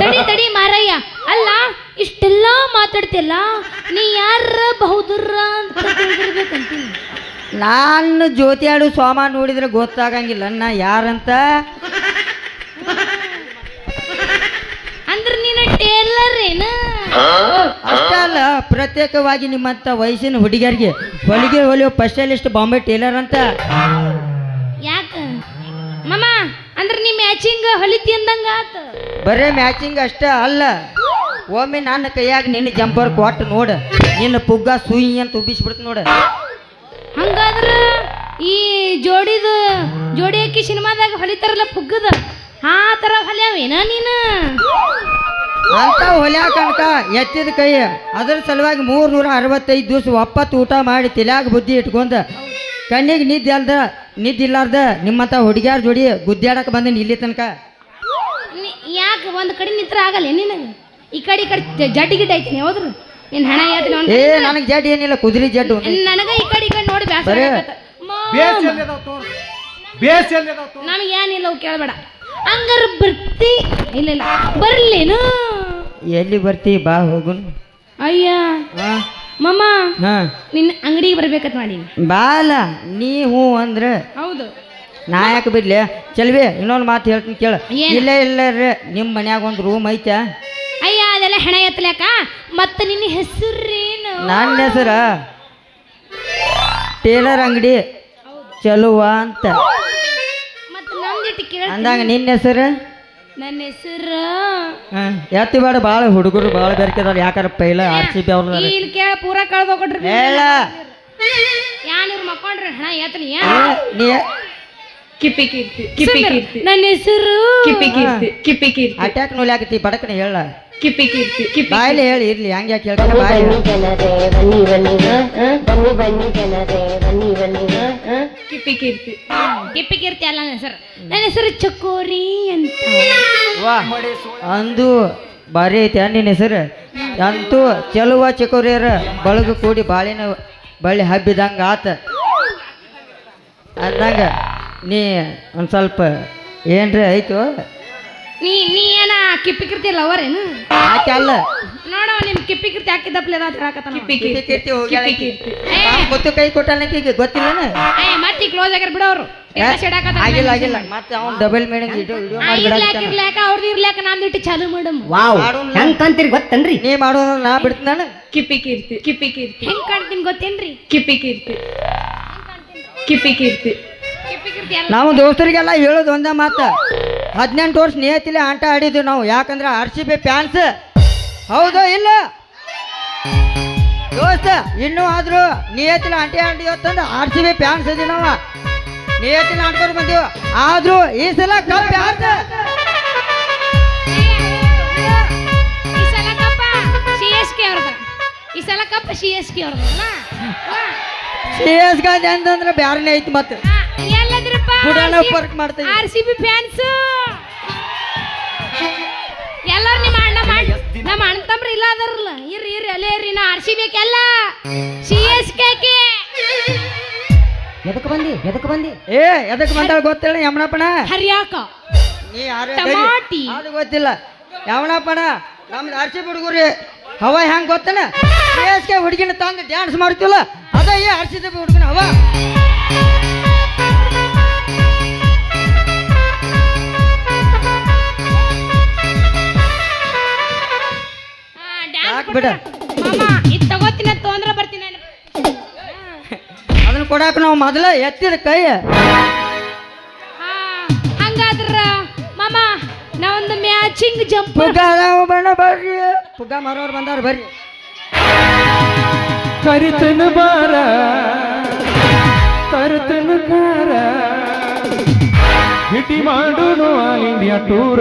ತಡಿ ತಡಿ ಮಾರಯ್ಯ. ಅಲ್ಲ ಇಷ್ಟೆಲ್ಲ ಮಾತಾಡ್ತಿಯಲ್ಲ ನೀ ಯಾರ ಬಹುದುರ್ರ ಅಂತ ತಿಳಿದಿರ್ಬೇಕಂತೀನಿ. ನಾನು ಜ್ಯೋತಿ ಆಡು ಸೋಮ ನೋಡಿದ್ರೆ ಗೊತ್ತಾಗಂಗಿಲ್ಲ ನಾ ಯಾರಂತ? ಅಂದ್ರೆ ನೀನು ಟೇಲರ್ ಏನು ಅಷ್ಟೇ ಅಲ್ಲ ಪ್ರತ್ಯೇಕವಾಗಿ ನಿಮ್ಮಂತ ವಯಸ್ಸಿನ ಹುಡುಗಿಯರಿಗೆ ಹೊಲಿಗೆ ಹೊಲಿಯೋ ಸ್ಪೆಷಲಿಸ್ಟ್ ಬಾಂಬೆ ಟೇಲರ್ ಅಂತ. ಅಂದ್ರ ನೀ ಮ್ಯಾಚಿಂಗ್ ಹೊಲಿತಿ ಅಂದಂಗ ಆತ? ಬರೇ ಮ್ಯಾಚಿಂಗ್ ಅಷ್ಟೇ ಅಲ್ಲ. ಒಮ್ಮೆ ನನ್ನ ಕೈಯಾಗ ನಿನ್ನ ಜಂಪರ್ ಕೊಟ್ಟು ನೋಡು. ನಿನ್ನ ಪುಗ್ಗ ಸುಯಿ ಅಂತ ಉಬ್ಬಿಸ್ಬಿಡ್ತು ನೋಡು. ಹಂಗಾದ್ರ ಈ ಜೋಡಿದ ಜೋಡಿ ಅಕ್ಕಿ ಸಿನಿಮಾದಾಗ ಹೊಲಿತಾರಲ್ಲ ಪುಗ್ಗದ? ಆ ತರ ಹೊಲ್ಯಾವೇನ ನೀನು? ಅಂತ ಹೊಲ್ಯಾಕ ಅಂತ ಎತ್ತಿದ ಕೈ. ಅದ್ರ ಸಲುವಾಗಿ ಮೂರ್ ನೂರ ಅರವತ್ತೈದು ದಿವಸ ಒಪ್ಪತ್ತು ಊಟ ಮಾಡಿ ತಿಲಾಗ ಬುದ್ಧಿ ಇಟ್ಕೊಂಡ. ಕಣ್ಣಿಗೆ ನಿದ್ದೆ ಅಲ್ದ ನಿದ್ದೆ ಇಲ್ಲಾರ್ದ ನಿಮ್ಮಂತ ಹುಡುಗ್ಯಾರ ಜೋಡಿ ಗುದ್ದಾಡಕ್ಕೆ ಬಂದೀನಿ ಇಲ್ಲಿ ತನಕ. ಯಾಕೆ ಒಂದು ಕಡೆ ನಿತ್ರ ಆಗಲ್ಲ ನಿನಗೆ? ಈ ಕಡೆ ಈ ಕಡೆ ಜಡ್ಡಿ ಗಿಡ್ಡ ಐತಿ ಹೋದ್ರು? ನಿನ್ ಹಣ ಹೇಳ್ತೀನಿ ಒಂದ್ ಏ ನನಗೆ ಜಡ್ಡು ಏನಿಲ್ಲ ಕುದುರೆ ಜಡ್ಡು ನನಗ ಈ ಕಡೆ ಈ ಕಡೆ ನೋಡಿ ಬ್ಯಾಸರ ನಮಗೆ ಏನಿಲ್ಲ ಅವು ಕೇಳಬೇಡ. ಹಂಗಾರ ಬರ್ತಿ ಇಲ್ಲ ಇಲ್ಲ. ಬರ್ಲೇನು? ಎಲ್ಲಿ ಬರ್ತಿ ಬಾ ಹೋಗುನ್. ಅಯ್ಯ. ಮಮ್ಮ ಹಾ. ನಿನ್ನ ಅಂಗಡಿಗೆ ಬರ್ಬೇಕಂತ ಮಾಡೀನಿ. ಬಾಲ ನೀ ಹೂ ಅಂದ್ರೆ ಹೌದು. ನಾ ಯಾಕೆ ಬಿಡ್ಲಿ? ಚಲ್ವಿ ಇನ್ನೊಂದು ಮಾತು ಹೇಳ್ತೀನಿ ಕೇಳ. ಏನ್? ಇಲ್ಲ ಇಲ್ಲ ರೀ ನಿಮ್ಮ ಮನ್ಯಾಗ ಒಂದು ರೂಮ್ ಐತೆ. ಅಯ್ಯ ಅದೆಲ್ಲ ಹೆಣ ಎತ್ತಲೇಕ ಮತ್ತೆ ನಿನ್ನ ಹೆಸರೇನು? ನನ್ನ ಹೆಸರ ಟೇಲರ್ ಅಂಗಡಿ. ಚಲುವ ಅಂತ. ಮತ್ತೆ ನಮ್ದಿಟ್ಟು ಕೇಳ ಅಂದಾಗ ನಿನ್ನ ಹೆಸರು? ನನ್ನ ಹೆಸರು ಯಾತಿ ಎತ್ತಿ ಬೇಡ ಭಾಳ ಹುಡುಗರು ಭಾಳ ಬೇರ್ಕಿದಾರ ಯಾಕಾರ ಪೈಲ ಆರ್ ಸಿ ಬಿ ಅವ್ರ ಇಲ್ಲಿ ಕೇಳ ಪೂರ ಕಳ್ದೋಗ್ರಿ ಹೇಳ ಯಾನ್ ಇವ್ರು ಮಕ್ಕೊಂಡ್ರೆ ಹಣ ಎತ್ತಲಿ ನೀ ಕಿಪ್ಪಿ ಕೀರ್ತಿ ನನ್ನ ಹೆಸರು ಕಿಪಿ ಕೀರ್ತಿ ಕಿಪಿ ಕೀರ್ತಿ ಅಟ್ಯಾಕ್ ನೋಡ್ಯಾಕತಿ ಬಡಕನ ಹೇಳ ಕಿಪಿ ಕೀರ್ತಿ ಕಿಪ್ಪಿ ಬಾಯ್ಲಿ ಹೇಳಿ ಇರ್ಲಿ ಹಂಗೆ ಯಾಕೆ ಹೇಳ್ತಾನೆ ಬಾಯಿ ಕಿಪ್ಪಿ ಕೀರ್ತಿ. ಕಿಪ್ಪಿ ಕೀರ್ತಿ ಅಲ್ಲ ನನ್ನ ಹೆಸರು. ನನ್ನ ಹೆಸರು ಚಕೋರಿ ಅಂತ. ವಾ ಅಂದು ಭಾರಿ ಐತೆ ನಿನ್ನ ಹೆಸರು? ಅಂತೂ ಚಲುವ ಚಕೋರಿಯರ ಬಳಗ ಕೂಡಿ ಬಾಳಿನ ಬಳ್ಳಿ ಹಬ್ಬಿದಂಗ ಆತ. ಅಂದಂಗ ನೀ ಒಂದು ಸ್ವಲ್ಪ ಏನ್ರಿ ಆಯ್ತು? ನೀ ನೀ ಏನ ಕಿಪ್ಪಿ ಕೀರ್ತಿ ಲವರ್ ಏನು ಆಕೆ ಅಲ್ಲ. ನೋಡವ ನಿಮ್ ಕಿಪ್ಪಿ ಕೀರ್ತಿ ಹಾಕಿದಪ್ಲೆ ಅದ ಹೇಳಕತ್ತಾನ ಕಿಪ್ಪಿ ಕಿಪಿ ಕೀರ್ತಿ. ಕೀರ್ತಿ ಹೋಗ್ಯಾಳ ಗೊತ್ತು ಕೈ ಕೊಟ್ಟಾನಕೀಗ ಗೊತ್ತಿಲ್ಲನ? ಏ ಮತ್ತೆ ಕ್ಲೋಸ್ ಆಗ್ಯಾರ ಬಿಡು ಅವರು. ಆಗಿಲ್ಲ ಆಗಿಲ್ಲ. ಮತ್ತೆ ಅವ್ನು ಡಬಲ್ ಮೇಡಮ್ ವಿಡಿಯೋ ವಿಡಿಯೋ ಮಾಡಿ ಇರ್ಲಾಕ ಇರ್ಲಾಕ ಅವ್ರದ್ದು ಇರ್ಲಾಕ ನಂದು ಇಟ್ಟು ಚಾಲು ಮಾಡಮ್. ವಾವ್. ಹೆಂಗ್ ಕಂತೀರಿ ಗೊತ್ತೇನ್ರಿ? ನೀ ಮಾಡೋದು ನಾ ಬಿಡ್ತೀನಿ ನಾನು ಕಿಪ್ಪಿ ಕೀರ್ತಿ ಕಿಪ್ಪಿ ಕೀರ್ತಿ. ಹೆಂಗ್ ಕಾಣ್ತೀನಿ ಗೊತ್ತೇನ್ರಿ? ಕಿಪ್ಪಿ ಕೀರ್ತಿ. ಕಿಪ್ಪಿ ಕೀರ್ತಿ. ಕಿಪ್ಪಿ ಕೀರ್ತಿ ನಾವು ದೋಸ್ತರಿಗೆಲ್ಲ ಹೇಳೋದು ಒಂದೇ ಮಾತು. ಹದಿನೆಂಟು ವರ್ಷ ನಿಯತಿಲಿ ಆಟ ಆಡಿದ್ವಿ ನಾವು. ಯಾಕಂದ್ರೆ ಆರ್ ಸಿ ಬಿ ಫ್ಯಾನ್ಸ್ ಹೌದು ಇಲ್ಲ? ದೋಸ್ತ ಇನ್ನೂ ಆದ್ರೂ ನಿಯತಿಲಿ anti anti R C B fans ಇದೀವಿ ನಾವು. ನಿಯತಿಲಿ ಆಡ್ಕೊಂಡು ಬಂದೀವಿ. ಆದ್ರೂ ಈ ಸಲ ಕಪ್ ಯಾರ್ದು? ಈ ಸಲ ಸಿ ಎಸ್ ಕೆ ಅವ್ರದ ಈ ಸಲ ಕಪ್ಪ ಸಿ ಎಸ್ ಗಾಂಧಿ ಅಂತಂದ್ರೆ ಬ್ಯಾರನೇ ಐತಿ ಮತ್ತೆ. ಬುಡಾನ ಫರ್ಕ್ ಮಾಡ್ತೀವಿ ಆರ್ ಸಿ ಬಿ ಫ್ಯಾನ್ಸ್. ಎಲ್ಲರೂ ನಿಮ್ಮ ಅಣ್ಣ ಮಾಡಿ ನಮ್ಮ ಅಣ್ಣ ತಮ್ರ ಇಲ್ಲ ಅದಾರಲ್ಲ. ಇರ್ರಿ ಇರ್ರಿ ಅಲ್ಲೇ ಇರ್ರಿ ನಾ ಆರ್ ಸಿ ಬಿ ಎಲ್ಲ ಸಿ ಎಸ್ ಕೆ ಕೆ ಎದಕ್ ಬಂದಿ? ಎದಕ್ ಬಂದಿ? ಏ ಎದಕ್ಕೆ ಬಂದಾಳ ಗೊತ್ತಿಲ್ಲ ಯಮನಪ್ಪಣ ಹರಿಯಾಕ. ನೀ ಯಾರು ಟಮಾಟಿ. ಅದು ಗೊತ್ತಿಲ್ಲ. ಯಾವನಪ್ಪಣ ನಮ್ದು ಆರ್ಸಿ ಹುಡುಗರಿ. ಹವ ಹೆಂಗ್ ಗೊತ್ತನ? ಕೆ ಹುಡುಗಿನ ತಂದು ಡ್ಯಾನ್ಸ್ ಮಾಡ್ತಿಲ್ಲ ಅದೇ ಈ ಹುಡುಗಿನ ಹುಡುಗನ ಹವ. ಯಾಕ್ ಬಿಡ? ಮಾಮ ಇದು ತಗೋತೀನಿ ತೊಂದ್ರೆ ಬರ್ತೀನಿ ನಾನು. ಅದನ್ನ ಕೊಡಾಕ ನಾವು ಮೊದಲ ಎತ್ತಿದ ಕೈ. ಹಾ, ಹಂಗಾದ್ರ ಮಾಮ ನಾ ಒಂದು ಮ್ಯಾಚಿಂಗ್ ಜಂಪ್. ಪುಗ್ಗ ಅದಾವ ಬಣ್ಣ ಬರ್ರಿ. ಪುಗ್ಗ ಮಾರೋರು ಬಂದಾರ ಬರ್ರಿ. ಕರಿತನ ಬಾರ ತರ್ತನ ಕಾರ ಹಿಟಿ ಮಾಡೋನು ಆಲ್ ಇಂಡಿಯಾ ಟೂರ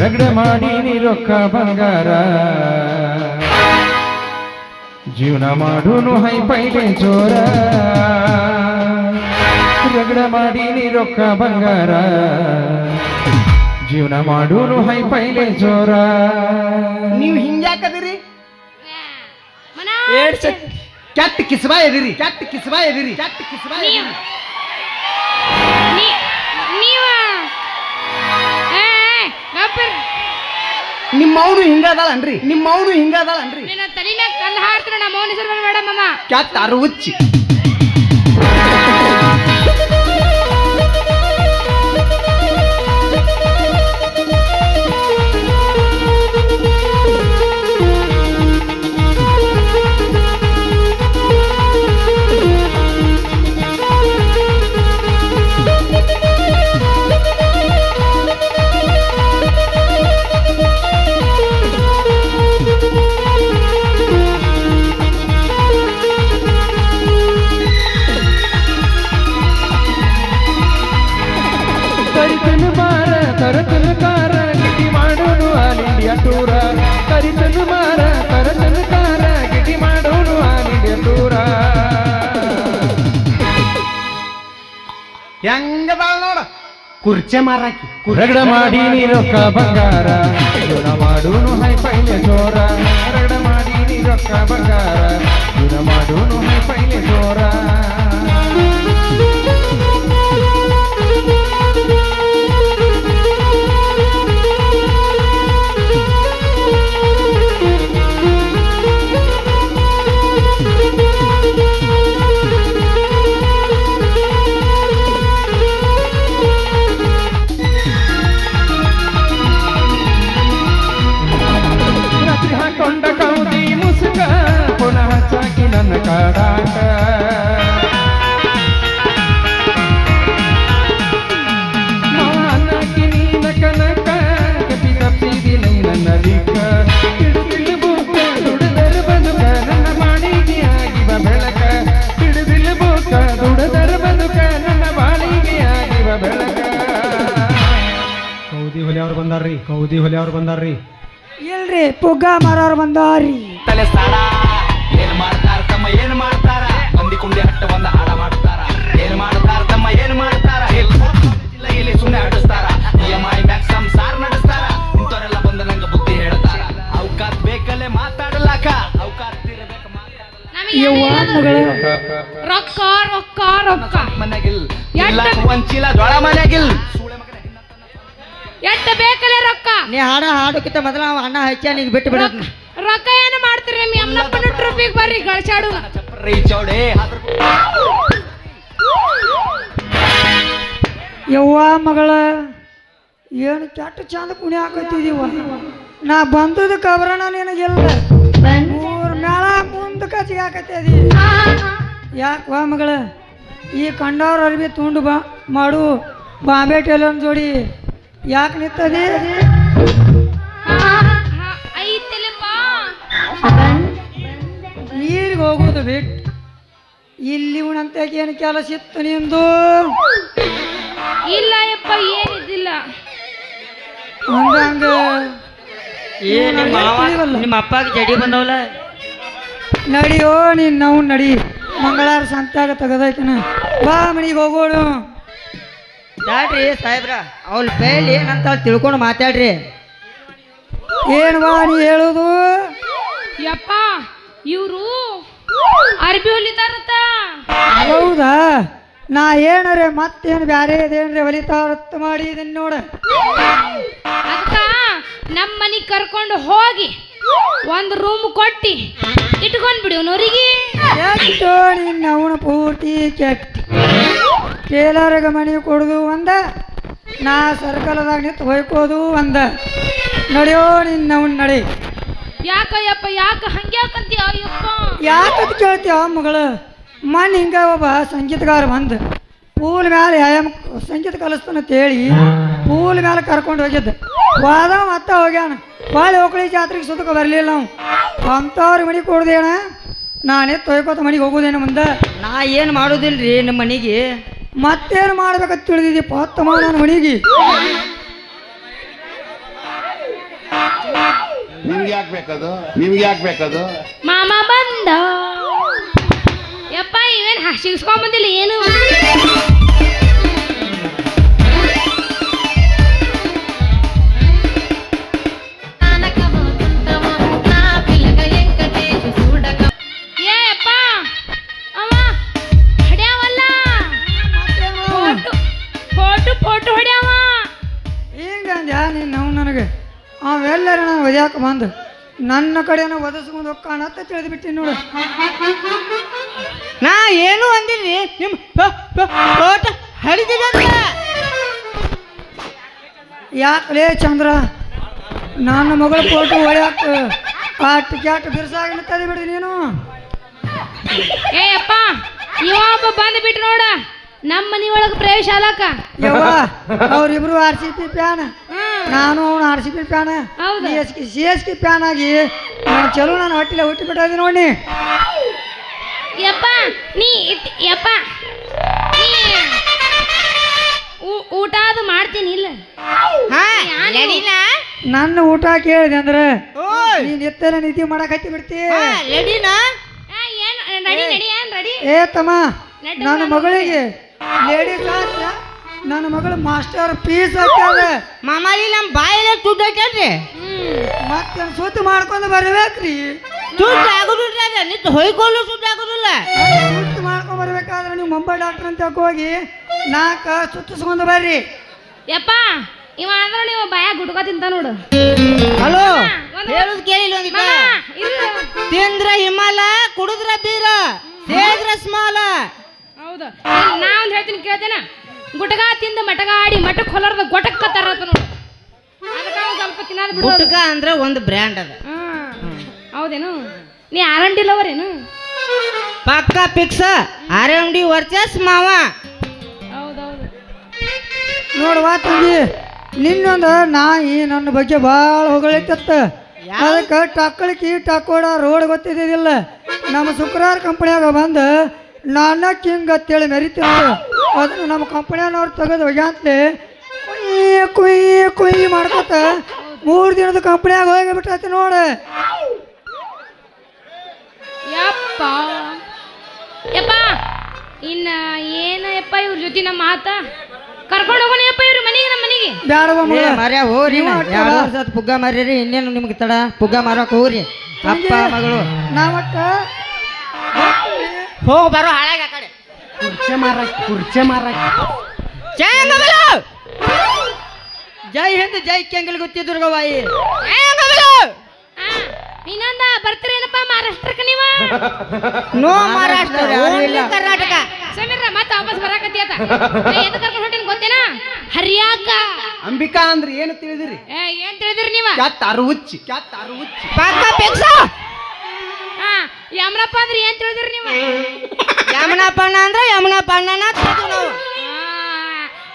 ರಗಡ ಮಾಡಿ ನೀ ರೊಕ್ಕ ಬಂಗಾರ. ಜೀವನ ಮಾಡೋನು ಹೈ ಪೈಲೆ ಜೋರ. ರಗಡ ಮಾಡಿ ನೀ ರೊಕ್ಕ ಬಂಗಾರ. ಜೀವನ ಮಾಡೋನು ಹೈ ಪೈಲೆ ಜೋರ. ನೀವು ಹಿಂಗ್ಯಾಕದಿರಿ? ಮನ ಕೆಟ್ಟ ಕಿಸ್ಬಾ ಎದಿರಿ. ಕೆಟ್ಟ ಕಿಸ್ಬಾ ಎದಿರಿ. ಕೆಟ್ಟ ಕಿಸ್ಬಾ ನೀ ನಿಮ್ಮ ಅವನು ಹಿಂಗದಾಳನ್ರಿ. ನಿಮ್ಮ ಅವನು ಹಿಂಗದಾಳನ್ರಿ. ನಿನ್ನ ತಲೆ ಮ್ಯಾಗ ಕಲ್ಲು ಹಾಡ್ತಾರ ನಮ್ಮ ಅವನ ಹೆಸರು ಬೇಡ ಮಾಮ ಕ್ಯಾತ್ ಅರು ಕುರ್ಚೆ ಮಾರಾಕಿ ರಗಡ ಮಾಡಿ ನೀ ರೊಕ್ಕ ಬಂಗಾರ. ಗುಣ ಮಾಡೋನು ಹೈ ಪೈಲೆ ಜೋರ. ರಗಡ ಮಾಡಿ ನೀ ರೊಕ್ಕ ಬಂಗಾರ. ಗುಣ ಮಾಡೋನು ಹೊಲಿಯವ್ರು ಬಂದಾರ್ರಿ ಕೌದಿ ಹೊಲಿಯವ್ರು ಬಂದಾರ್ರಿ. ಇಲ್ರಿ ಪುಗ್ಗ ಮಾರೋರು ಬಂದಾರಿ ತಲೆ ಸಾರ ಏನ್ ಮಾಡ್ತಾರ ತಮ್ಮ ಏನ್ ಮಾಡ್ತಾರ? ಮಂದಿ ಕುಂಡಿ ಹಟ್ಟ ಬಂದ ಹಾಡ ಮಾಡ್ತಾರ. ಏನ್ ಮಾಡ್ತಾರ ತಮ್ಮ ಏನ್ ಮಾಡ್ತಾರ? ಇಲ್ಲ ಇಲ್ಲಿ ಸುಮ್ಮನೆ ಆಡಿಸ್ತಾರ? ಇಎಂಐ ಮ್ಯಾಕ್ ಸಾರ್ ನಡೆಸ್ತಾರ. ಇಂಥವರೆಲ್ಲ ಬಂದ ನಂಗ ಬುದ್ಧಿ ಹೇಳ್ತಾರ. ಅವಕಾಶ ಬೇಕಲ್ಲೇ ಮಾತಾಡಲಾಕ. ಅವಕಾಶ ಇರಬೇಕ ನಮಗೆ ರೊಕ್ಕ ರೊಕ್ಕ ರೊಕ್ಕ. ಮನೆಗಿಲ್ ಒಂದ್ ಒಂಚಿಲ ದೊಳ ಮನೆಗಿಲ್. ಎಟ್ಟ ಬೇಕಲ್ಲ ರೊಕ್ಕ? ನೀ ಹಾಡ ಹಾಡೋಕ್ಕಿಂತ ಮೊದಲ ಅವ ಅಣ್ಣ ಹಚ್ಚ ನೀ ಬಿಟ್ಟು ಬಿಡ. ರೊಕ್ಕ ಏನು ಮಾಡ್ತೀರಿ ನಿಮ್ಮ ಅಮ್ಮನಪ್ಪನ ಟ್ರಿಪ್ಪಿಗೆ ಬರ್ರಿ ಚೌಡೆ ಯವ್ವ ಮಗಳ ಏನು ಕೆಟ್ಟ ಚಂದ ಕುಣಿ ಹಾಕತ್ತಿದೀವ? ನಾ ಬಂದದ ಕವರಣ ನಿನಗಿಲ್ಲ. ಮೂರ್ ಮೇಳ ಮುಂದ ಕಚ್ಚಿಗೆ ಯಾಕೆ ವ್ವ ಮಗಳ ಈ ಕಂಡವ್ರ ಅರ್ಬಿ ತುಂಡು ಬಾ ಮಾಡು. ಬಾಂಬೆ ಟೇಲರ್ ಜೋಡಿ ಯಾಕೆ ನಿಂತದಿ? ನೀರಿಗೆ ಹೋಗೋದು ಬಿಟ್ಟು ಇಲ್ಲಿ ಉಣಂತ ಏನು ಕೆಲಸ ಇತ್ತು ನಿಂದು? ಇಲ್ಲ ಯಪ್ಪ ಏನಿದ್ದಿಲ್ಲ. ಹಂಗ ಏ ನಿಮ್ಮ ಮಾವ ನಿಮ್ಮ ಅಪ್ಪಗೆ ಜಡಿ ಬಂದವಲ್ಲ? ನಡಿಯೋ ನೀನ್ ನಾವು ನಡಿ. ಮಂಗಳಾರ ಸಂತಾಗ ತೆಗದಾಕಿನ ಬಾ ಮನಿಗೆ ಹೋಗೋಣ. ದಾಡ್ರಿ ಸಾಹೇಬ್ರ. ಅವ್ಳ ಬೇಲಿ ಏನಂತ ತಿಳ್ಕೊಂಡು ಮಾತಾಡ್ರಿ. ಏನು ಮಾಡಿ ನೀ ಹೇಳುದು? ಯಪ್ಪ ಇವರು ಅರ್ಬಿ ಹೊಲಿತಾರತ್ತ. ಹೌದಾ? ನಾ ಏನರೆ ಮತ್ತೇನು ಬ್ಯಾರೆ ಇದೇನ್ರಿ ಹೊಲಿತಾರತ್ತ ಮಾಡಿ ಇದನ್ನ ನೋಡ. ಅದಕ್ಕ ನಮ್ಮ ಮನೆಗೆ ಕರ್ಕೊಂಡು ಹೋಗಿ ಒಂದು ರೂಮ್ ಕೊಟ್ಟಿ. ಇಟ್ಕೊಂಡ್ ಬಿಡು ನೋರಿಗೆ. ಎಷ್ಟು ನಿನ್ನ ಅವನ ಪೂರ್ತಿ ಕೆಟ್ಟಿ. ಕೇಳಾರಗ ಮನೆ ಕೊಡುದು ಒಂದ ನಾ ಸರ್ಕಲ್ದಾಗ ನಿಂತು ಹೊಯ್ಕೋದು ಒಂದ. ನಡೆಯೋ ನಿನ್ನ ಅವನ್ ನಡಿ. ಯಾಕಯ್ಯಪ್ಪ ಯಪ್ಪ ಯಾಕ ಹಂಗ್ಯಾಕಂತೀಯ ಯಪ್ಪ? ಯಾಕಂತ ಕೇಳ್ತೀಯ ಮಗಳು? ಮನ್ ಹಿಂಗ ಒಬ್ಬ ಸಂಗೀತಗಾರ ಬಂದ. ಪೂಲ್ ಮ್ಯಾಲ ಸಂಗೀತ ಕಲಿಸ್ತಾನ ಹೇಳಿ. ಪೂಲ್ ಮೇಲೆ ಕರ್ಕೊಂಡು ಹೋಗಿದ್ದೆ. ಹೋದ ಮತ್ತೆ ಹೋಗ್ಯಾನ. ಬಾಳೆ ಹೋಗ್ಳಿ ಜಾತ್ರೆಗೆ ಸುತ್ತಕ ಬರಲಿಲ್ಲ ನಾವು. ಅಂಥವ್ರ ಮನೆಗೆ ಕೊಡ್ದೇಣ ನಾನೇ ತೊಯ್ಕೋತ ಮನೆಗೆ ಹೋಗೋದೇನ ಮುಂದೆ? ನಾ ಏನು ಮಾಡೋದಿಲ್ರಿ ನಮ್ಮ ಮನೆಗೆ? ಮತ್ತೇನು ಮಾಡ್ಬೇಕಂತ ತಿಳಿದಿದ್ದೀಪ ತಮ್ಮ ನನ್ನ ಮನೆಗೆ? ನಿಮ್ಗೆ ಯಾಕೆ ಬೇಕದು? ನಿಮ್ಗೆ ಯಾಕೆ ಬೇಕದು? ಮಾಮ ಬಂದ. ಯಪ್ಪ ಇವೇನು ಸಿಗಿಸ್ಕೊಂಡ್ ಬಂದಿಲ್ಲ ಏನು? ಬಂದು. ನನ್ನ ಕಡೆನ ಒದಸ್ಕೊಂಡು ಹೋಗ್ಕಾಣ ಅಂತ ತಿಳಿದು ಬಿಟ್ಟಿನಿ ನೋಡು. ನಾ ಏನು ಅಂದಿನಿ ನಿಮ್ಮ ತೋಟ ಹರಿದಿದೆ ಯಾಕಲೇ ಚಂದ್ರ? ನನ್ನ ಮಗಳ ಫೋಟೋ ಹೊಳ್ಯಾಕ ಕಾಟ್ ಕ್ಯಾಟ್ ಬಿರ್ಸಾಗ ತಲೆ ಬಿಡಿ ನೀನು. ಏ ಅಪ್ಪ ಇವ ಒಬ್ಬ ಬಂದ್ ಬಿಟ್ಟು ನೋಡ. ನಮ್ಮ ಮನಿ ಒಳಗ ಪ್ರವೇಶ ಅಲ್ಲಕ್ಕ ಯವ್ವ ಅವ್ರಿಬ್ರು ಆರ್ ಸಿ ಪಿ ಪ್ಯಾನ್ ನಾನು ಅವನು ಆರ್ ಸಿ ಪಿ ಪ್ಯಾನ್ ಹೌದು. S K C S K fan ಆಗಿ ನಾನು ಚಲೋ ನಾನು ಹೊಟ್ಟಿಲ್ಲ ಹುಟ್ಟಿ ನೋಡಿ. ಯಪ್ಪ ನೀ ಇಟ್- ಯಪ್ಪ ನೀ ಊ- ಊಟ ಅದು ಮಾಡ್ತೀನಿ ಇಲ್ಲ. ನನ್ನ ಊಟ ಕೇಳಿದೆ ಅಂದ್ರೆ ನೀನ್ ಎತ್ತರ ನಿಧಿ ಮಾಡಕ್ ಹತ್ತಿ ಬಿಡ್ತಿ. ಆ, ಏನ್ ನಡಿ ನಡಿ ಏನ್ ರೆಡಿ ಏ ತಮ್ಮ ನನ್ನ ಮಗಳಿಗೆ ಲೇಡೀಸ್ ನನ್ನ ಮಗಳು ಮಾಸ್ಟರ್ ಪೀಸ್ ಹಾಕ್ಯಾರ ಮಾಮಾಲಿ ನಮ್ಮ ಬಾಯಿಲೆ ದುಡ್ಡು ಹಾಕ್ಯಾನ್ರಿ ಹ್ಮ್ ಮತ್ತೆ ಸುತ್ತ ಮಾಡ್ಕೊಂಡು ಬರ್ಬೇಕ್ರಿ. ದುಡ್ಡು ಆಗುದಿಲ್ಲ ಅದ ನಿಂತು ಹೊಯ್ಕೊಳ್ಳು ಸುಡ್ಡು ಆಗುದಿಲ್ಲ. ಸುತ್ತ ಮಾಡ್ಕೊಂಡು ಬರ್ಬೇಕಾದ್ರೆ ನೀವು ಮುಂಬೈ ಡಾಕ್ಟರ್ ಅಂತ ಹೋಗಿ ನಾಲ್ಕ ಸುತ್ತಿಸ್ಕೊಂಡು ಬರ್ರಿ. ಯಪ್ಪ ಇವ ಅಂದ್ರೆ ನೀವು ಬಾಯಾಗ ಗುಟ್ಕ ತಿಂತ ನೋಡು. ಹಲೋ ಹೇಳೋದು ಹೇಳುದು ಕೇಳಿಲ್ಲ ಒಂದಿಟ. ತಿಂದ್ರ ಹಿಮಾಲ ಕುಡಿದ್ರ ಬೀರ ಸೇದ್ರ ಸ್ಮಾಲ. ಹೌದು ನಾ ಒಂದು ಹೇಳ್ತೀನಿ ಕೇಳ್ತೇನ. ಗುಟಕ ತಿಂದ ಮಟಗಾಡಿ ಮಟಕ್ ಹೊಲರ್ದ ನೋಡು. ಸ್ವಲ್ಪ ತಿನ್ನೋದು ಬಿಡೋದು. ಗುಟ್ಕ ಅಂದ್ರ ಒಂದು ಬ್ರ್ಯಾಂಡ್ ಅದ. ಹೌದೇನು? ನೀ ಆರ್ ಆರಂಡಿ ಲವರೇನು ಪಕ್ಕ ಪಿಕ್ಸ್ ಆರ್ ಎಂ ಡಿ ವರ್ಚಸ್ ಮಾವ. ಹೌದೌದು. ನೋಡುವ ತಂಗಿ ನಿನ್ನೊಂದು ನಾಯಿ ನನ್ನ ಬಗ್ಗೆ ಭಾಳ ಹೊಗಳಿತ್ತ ಅದಕ್ಕೆ ಟಕ್ಕಳಿಕಿ ಟಕ್ಕೋಡ ರೋಡ್ ಗೊತ್ತಿದ್ದಿಲ್ಲ ನಮ್ಮ ಶುಕ್ರವಾರ ಕಂಪನಿಯಾಗ ಬಂದು ನಾನು ಕಿಂಗ್ ಅಂತೇಳಿ ಮೆರಿತಿತ್ತು ಅದನ್ನು ನಮ್ಮ ಕಂಪನಿಯವ್ರು ತೆಗೆದು ಹೋಗ್ಯಾಂತ್ಲೆ ಕುಯ್ ಕುಯ್ ಕುಯ್ ಮಾಡ್ಕೊತ ಮೂರು ದಿನದ ಕಂಪನಿಯಾಗ ಹೋಗಿ ಬಿಟ್ಟೈತಿ ನೋಡು. ಯಪ್ಪ. ಯಪ್ಪ ಇನ್ನ ಏನ ಯಪ್ಪ ಇವ್ರ ಜೊತೆ ನಮ್ಮ ಮಾತ ಕರ್ಕೊಂಡು ಹೋಗೋಣ ಯಪ್ಪ ಇವ್ರ ಮನೆಗೆ ನಮ್ಮ ಮನೆಗೆ. ಬ್ಯಾಡವ ಮರ್ಯ ಹೋರಿ ಎರಡು. ವರ್ಷ ಪುಗ್ಗ ಮಾರ್ಯಾರಿ ಇನ್ನೇನು ನಿಮ್ಗೆ ತಡ? ಪುಗ್ಗ ಮಾರಕ್ ಹೋಗ್ರಿ. ಅಪ್ಪ ಮಗಳು. ನಾವಕ್ಕ ಹೋಗ್ ಬರೋ ಹಾಳಾಗ ಆ ಕಡೆ. ಕುರ್ಚೆ ಮಾರಾಕಿ ಕುರ್ಚೆ ಮಾರಾಕಿ ಜೈ ಹಿಂದ್ ಜೈ ಕೆಂಗಲ್ ಗುತ್ತಿ ದುರ್ಗವಾಯಿ. ಇನ್ನೊಂದ ಬರ್ತೀರೇನಪ್ಪ ಮಹಾರಾಷ್ಟ್ರಕ್ಕೆ ನೀವು? ನೋ ಮಹಾರಾಷ್ಟ್ರ ಇಲ್ಲ. ಕರ್ನಾಟಕ. ಸಮೀರ ಮತ್ತೆ ವಾಪಸ್ ಬರಾಕತ್ತಿ ಆತ ಎದಕ್ಕೆ ಕರ್ಕೊಂಡು ಹೊಂಟೇನಿ ಗೊತ್ತೇನಾ? ಹರಿಯಾಕ. ಅಂಬಿಕಾ ಅಂದ್ರೆ ಏನು ತಿಳಿದಿರಿ? ಏ ಏನ್ ತಿಳಿದಿರಿ ನೀವು? ಕ್ಯಾತ್ ಅರುವುಚ್ಚಿ ಕ್ಯಾತ್ ಅರುವುಚ್ಚಿ. ಪಾಕ ಪಿಕ್ಸ ಹಾ ಯಮನಪ್ಪ ಅಂದ್ರೆ ಏನ್ ತಿಳಿದ್ರಿ ನೀವು? ಯಮನಪ್ಪ ಅಂದ್ರೆ ಅಂದ್ರ ಯಮನಪ್ಪ ಅಣ್ಣನ ತಿಳಿದು ನಾವು. ಆ,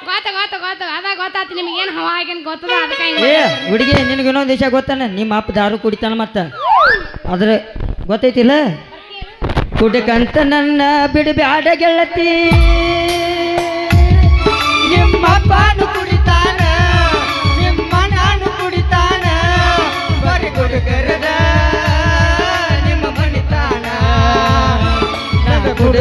ಗೊತ್ತ ಗೊತ್ತ ಗೊತ್ತ ಅದ ಗೊತ್ತಾತು ನಿಮ್ಗೆ ಏನ್ ಹವಾ ಆಗೇನ್ ಗೊತ್ತದ ಅದಕ್ಕೆ ಹಿಂಗ್ ಏ ಹುಡುಗಿ ನಿನಗೆ ಇನ್ನೊಂದು ವಿಷಯ ಗೊತ್ತಾನ? ನಿಮ್ಮ ಅಪ್ಪ ದಾರು ಕುಡಿತಾನ ಮತ್ತ? ಆದ್ರೆ ಗೊತ್ತೈತಿಲ್ಲ? ಕುಡಕಂತ ನನ್ನ ಬಿಡಬ್ಯಾಡ ಗೆಳತಿ. ನಿಮ್ಮ ಅಪ್ಪನು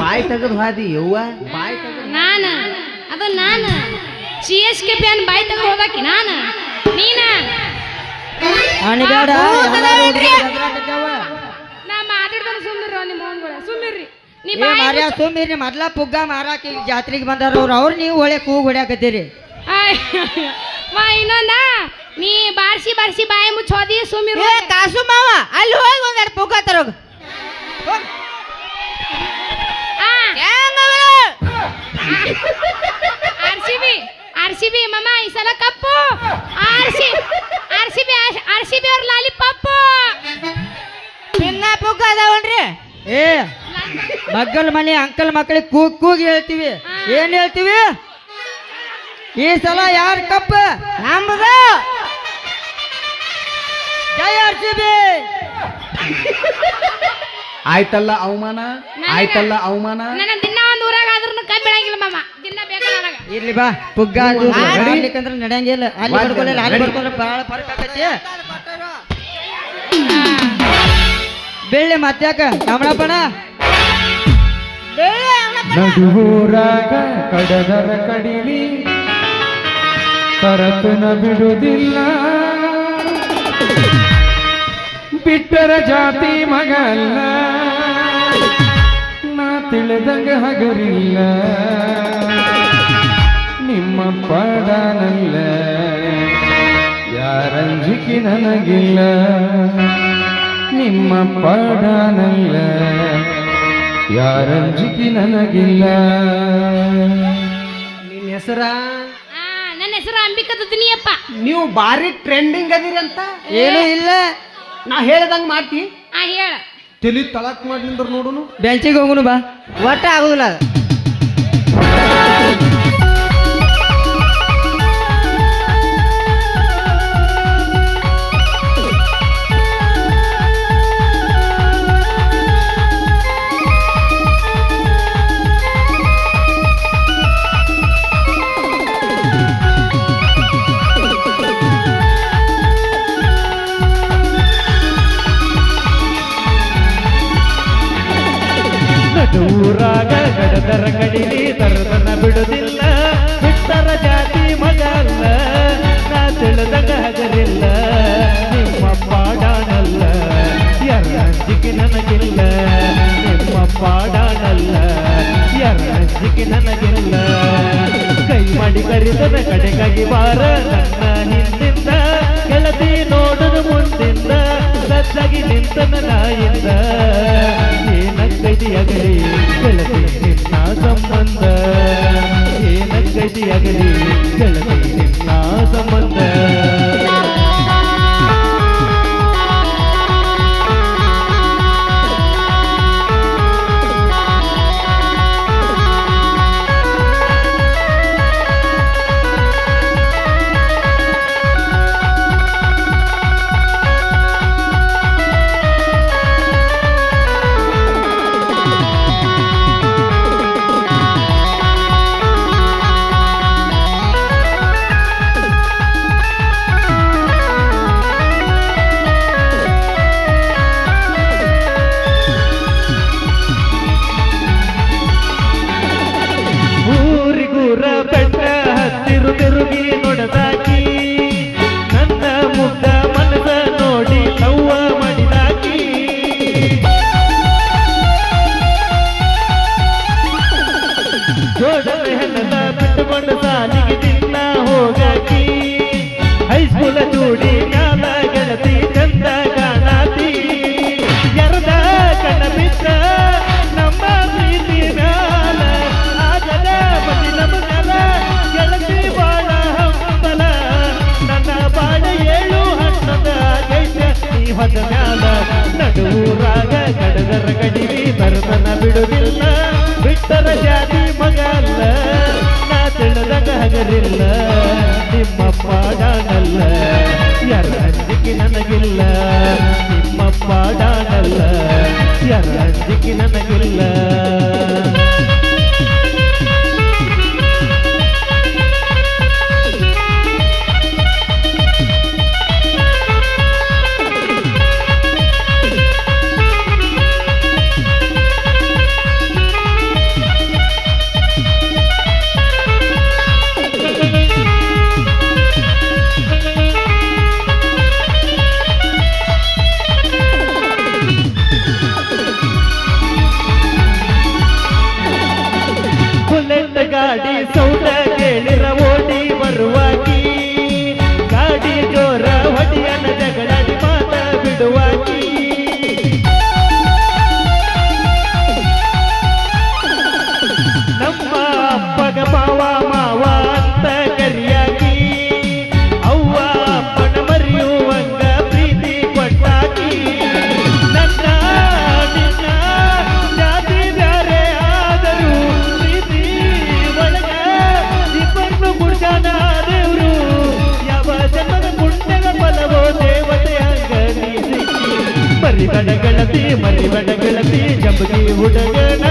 ಬಾಯಿ ತೆಗೆದು ಹಾದಿ ಯವ್ವ. ಬಾಯಿ ತೆಗೆದು ನಾನ ಅದು ನಾನು. ಸಿ ಎಸ್ ಕೆ ಪ್ಯಾನ್ ಬಾಯಿ ತೆಗೆದು ಹೋದಾಕಿ ನಾನು. ನೀನ. ಅಣಿಬ್ಯಾಡ ನಾ ಮಾತಾಡ್ತಾನೆ ಸುಮ್ಮಿರ್ರಿ ನಿಮ್ಮ ಮೌನ್ಗಳ ಸುಮ್ಮಿರ್ರಿ ನೀ ಏ ಬಾಯಿ ಮಾರ್ಯ ಸುಮ್ಮೀರಿ ಮೊದ್ಲ ಪುಗ್ಗ ಮಾರಾಕ ಈಗ ಜಾತ್ರೆಗೆ ಬಂದಾರ ಅವ್ರು. ಅವ್ರು ನೀವು ಒಳ್ಳೆ ಕೂಗ್ ಹೊಡ್ಯಾಕತ್ತೀರಿ. ಮಾ ಇನ್ನೊಂದ. ನೀ ಬಾರ್ಸಿ ಬಾರ್ಸಿ ಬಾಯಿ ಮುಚ್ಚೋದಿ ಸುಮ್ಮಿರು ಏ ಕಾಸು ಮಾವ ಅಲ್ಲಿ ಹೋಗಿ ಒಂದೆರಡು ಪುಗ್ಗ ತರೋಗ. R C B R C B ಮಮ್ಮ ಈ ಸಲ cup. R C R C B R C B ಅವ್ರ ಲಾಲಿಪಾಪ್ ಚಿನ್ನ ಪುಗ್ಗ ಅದಾವನ್ರಿ? ಏ ಮಗ್ಗಲ್ ಮನೆ ಅಂಕಲ್ ಮಕ್ಕಳಿಗೆ ಕೂಗ್ ಕೂಗಿ ಹೇಳ್ತೀವಿ. ಏನ್ ಹೇಳ್ತೀವಿ? ಈ ಸಲ ಯಾರ ಕಪ್ಪ? ನಮ್ಮದ ಜೈ ಆರ್ಸಿಬಿ. ಆಯ್ತಲ್ಲ ಅವಮಾನ? ಆಯ್ತಲ್ಲ ಅವಮಾನ? ನನ್ನ ದಿನ ಕೈ ಮಾಮ. ದಿನ ಬೇಕಾ ನನಗ. ಇರ್ಲಿ ಬಾ ಪುಗ್ಗ ಆಡ್ಲಿಕ್ಕಂದ್ರ ನಡೆಯಂಗಿಲ್ಲ ಅಲ್ಲಿ ವಾದ್ಯ ಬಡ್ಕೊಳ್ಳಿಲ್ಲ ಅಲ್ಲಿ ಬರ್ಕೊಂಡ್ರೆ ಭಾಳ ಫರ್ಕ್ ಆಗತ್ತೆ ಬೆಳ್ಳಿ ಮತ್ತ್ಯಾಕ ಕಮಳಪ್ಪಣ ನಡುವೂರಾಗ ಕಡದರ ಕಡಿಲಿ ತರತನ ಬಿಡುವುದಿಲ್ಲ ಬಿಟ್ಟರ ಜಾತಿ ಮಗಲ್ಲ ನಾ ತಿಳಿದಂಗ ಹಗರಿಲ್ಲ. ನನಗಿಲ್ಲ. ನಿಮ್ಮ ಪಡನಲ್ಲ. ಯಾರಂಜಿಕೆ ನನಗಿಲ್ಲ. ನಿನ್ನ ಹೆಸರ? ಆ, ನನ್ನ ಹೆಸರು ಅಂಬಿಕಾ ದುನಿಯಪ್ಪ. ನೀವು ಭಾರಿ ಟ್ರೆಂಡಿಂಗ್ ಅದಿರಿ ಅಂತ? ಏನೂ ಇಲ್ಲ. ನಾ ಹೇಳ್ದಂಗ್ ಮಾಡ್ತಿ. ಆ ಹೇಳ. ತಲಿ ತಳಕ್ ಮಾಡಿ ನಿಂದ್ರ ನೋಡುನು. ಬೆಂಚಿಗೆ ಹೋಗುನು ಬಾ. ಒಟ್ಟ ಆಗುದಿಲ್ಲ ಅದು. ನಾಯಿಂದ ಏನಕ್ಕೈದಿಯಾಗಲಿ ಗೆಳತಿ ನಿನ್ನ ಸಂಬಂಧ ಏನಕ್ಕೈದಿಯಾಗಲಿ ಗೆಳತಿ ನಿನ್ನ ಸಂಬಂಧ ನೀ ಹೊದ ಮ್ಯಾಲ ನಡುವೂರಾಗ ಕಡದರ ಕಡಿವಿ ಬರದನ ಬಿಡುದಿಲ್ಲ ಬಿಟ್ಟರ ಜಾತಿ ಮಗಲ್ಲ ನಾ ತಿಳಿದಾಗ ಹಗರಿಲ್ಲ ನಿಮ್ಮಪ್ಪ ಪಾಡಾನಲ್ಲ ಯಾರ ಅಂಜಿಕೆ ನನಗಿಲ್ಲ. ನಿಮ್ಮಪ್ಪ ಪಾಡಾನಲ್ಲ ಯಾರ ಅಂಜಿಕೆ ನನಗಿಲ್ಲ. ಗೆಳತಿ ಮರಿಬಡ ಗೆಳತಿ ಜಂಬಗಿ ಹುಡುಗನ,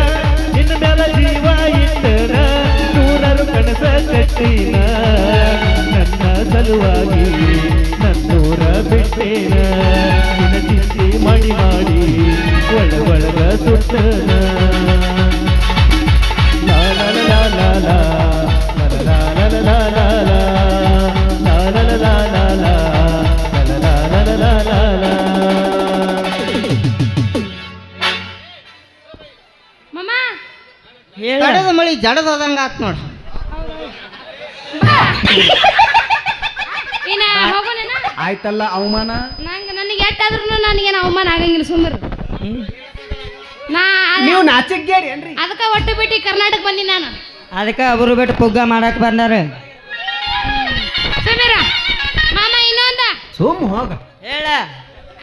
ನಿನ್ನ ಮೇಲೆ ಜೀವ ಇಟ್ಟನ, ನೂರರು ಕನಸ ಕಟ್ಟಿನ, ನನ್ನ ಸಲುವಾಗಿ ನನ್ನೂರ ಬಿಟ್ಟೇನ, ನಿನ್ನ ಚಿಂತೆ ಮಾಡಿ ಮಾಡಿ ಒಳ ಒಳಗ ಸುಟ್ಟನ ಕಡದ ಮಳಿ ಜಡದ ಹೋದಂಗ ಆತ್ ನೋಡ್. ಇನ್ನ ಹೋಗೋಣ ಆಯ್ತಲ್ಲ ಅವಮಾನ? ನಂಗೆ ನನಗೆ ಎಟ್ಟಾದ್ರೂ ನನಗೇನು ಅವಮಾನ ಆಗಂಗಿಲ್ಲ ಸುಮ್ಮರು ನಾ ನೀವು ನಾಚಿಕ್ಗೇರಿ ಏನ್ರಿ? ಅದಕ್ಕೆ ಒಟ್ಟು ಬಿಟ್ಟು ಕರ್ನಾಟಕ ಬಂದಿ ನಾನು. ಅದಕ್ಕೆ ಅವರು ಬಿಟ್ಟು ಪುಗ್ಗ ಮಾಡಕ್ ಬಂದಾರ. ಸುಮೀರ ಮಾಮ ಇನ್ನೊಂದ. ಸುಮ್ ಹೋಗ. ಹೇಳ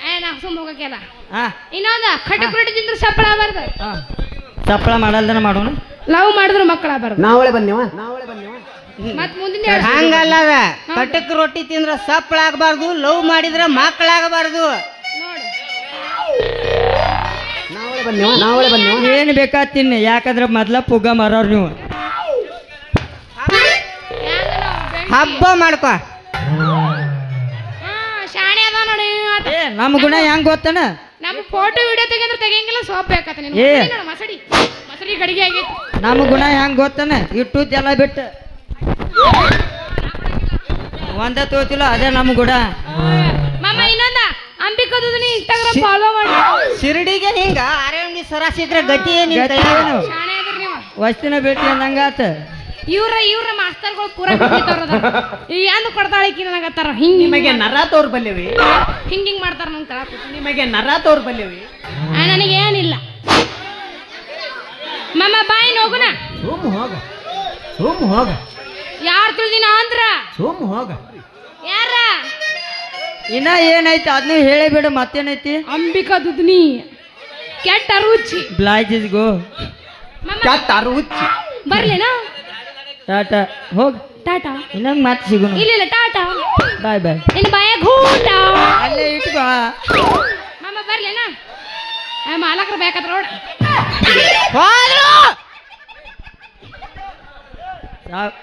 ಏ ನಾ ಸುಮ್ ಹೋಗಕ್ಕೆಲ್ಲ ಇನ್ನೊಂದ ಖಟಕ್ ರೊಟ್ಟಿ ತಿಂದ್ರೆ ಸಪ್ಪಳ ಆಗಬಾರ್ದು ಹಾ ಸಪ್ಪಳ ಮಾಡಲ್ದನ ಮಾಡೋಣ ಲವ್ ಮಾಡಿದ್ರು ಮಕ್ಕಳ ಬರ ನಾವಳೆ ಬನ್ನಿವ ನಾವಳೆ ಬನ್ನಿವ ಮತ್ ಮುಂದಿನ ಹಂಗಲ್ಲ ಕಟಕ್ ರೊಟ್ಟಿ ತಿಂದ್ರ ಸಪ್ಪಳಾಗಬಾರ್ದು ಲವ್ ಮಾಡಿದ್ರ ಮಕ್ಕಳಾಗಬಾರ್ದು. ನೋಡು ನಾವಳೆ ಬನ್ನಿವ ನಾವಳೆ ಬನ್ನಿವ ಏನ್ ಬೇಕಾ ತಿನ್ನಿ ಯಾಕಂದ್ರೆ ಮೊದ್ಲ ಪುಗ್ಗ ಮಾರೋರ್ ನೀವು? ಹಬ್ಬ ಮಾಡ್ಕೊ. ಹಾ ಶಾಣೆ ಅದ ನೋಡಿ. ಏ ನಮ್ಮ ಗುಣ ಹೆಂಗ್ ಗೊತ್ತನ? ನಮ್ಮ ಫೋಟೋ ವಿಡಿಯೋ ತೆಗೆಂದ್ರೆ ತೆಗಿಯಂಗಿಲ್ಲ ಸೋಪ್ ಬೇಕತ್ತ ನಿನ್ ಏ. ಮಸಡಿ ನೋಡು ಮಸಡಿ. ಮಸಡಿ ಗಡಿಗೆ ಆಗೈತಿ ನಮ್ಮ ಗುಣ ಹೆಂಗ್ ಗೊತ್ತನ? ಇಟ್ಟುದ್ದೆಲ್ಲ ಬಿಟ್ಟು. ಒಂದ ತೋತಿಲ್ಲ ಅದೇ ನಮ್ಮ ಗುಣ. ಮಾಮ ಇನ್ನೊಂದ. ಅಂಬಿಕಾ ನೀ ಇನ್ಸ್ಟಾಗ್ರಾಮ್ ಫಾಲೋ ಮಾಡಿ. ಶಿರಡಿಗೆ ಹಿಂಗ ಆರ್ಎಂಡಿ ಸರಾಸಿದ್ರೆ ಗತಿ ಏನು ಶಾಣೆ ಅದ್ರಿ ನೀವು. ವಸ್ತಿನ ಭೇಟಿ ಅಂದಂಗಾತ. ಇವ್ರ ಇವ್ರ ಮಾಸ್ತರ್ಗಳು ಪೂರ ಏನು ಕೊಡ್ತಾಳಿಕಿ ನನಗತ್ತಾರ ಹಿಂಗ್ ನಿಮಗೆ ನರ ತೋರ್ ಬಲ್ಯವಿ ಹಿಂಗ್ ಹಿಂಗ್ ಮಾಡ್ತಾರ ನಂಗೆ ತಳ ನಿಮಗೆ ನರ ತೋರ್ ಬಲ್ಯವಿ ನನಗೇನಿಲ್ಲ ಮಮ್ಮ ಬಾಯಿ ಹೋಗುನ ಸುಮ್ ಹೋಗ. ಸುಮ್ ಹೋಗ. ಯಾರು ತಿಳಿದಿನ ಅಂದ್ರ? ಸುಮ್ ಹೋಗ. ಯಾರ? ಇನ್ನ ಏನೈತಿ ಅದನ್ನ ಹೇಳಿ ಬಿಡು ಮತ್ತೇನೈತಿ? ಅಂಬಿಕಾ ದುದ್ನಿ. ಕೆಟ್ಟ ರುಚಿ. ಬ್ಲೈಜ್ ಇಸ್ ಗೋ ಮಾಮ ಕೆಟ್ಟ ರುಚಿ. ಬರ್ಲೇನಾ? ಟಾಟಾ ಹೋಗ. ಟಾಟಾ? ಇನ್ನೊಂದು ಮಾತು ಸಿಗೋಣ ಇಲ್ಲ ಇಲ್ಲ ಟಾಟಾ. ಬಾಯ್ ಬಾಯ್. ನಿನ್ನ ಬಾಯ ಘೂಟ. ಅಲ್ಲೇ ಇಟ್ಕೋ. ಮಾಮ ಬರ್ಲೇನಾ ಮಾಲಕರು ಬೇಕಾದ್ರ ನೋಡ. ಸಾಕ್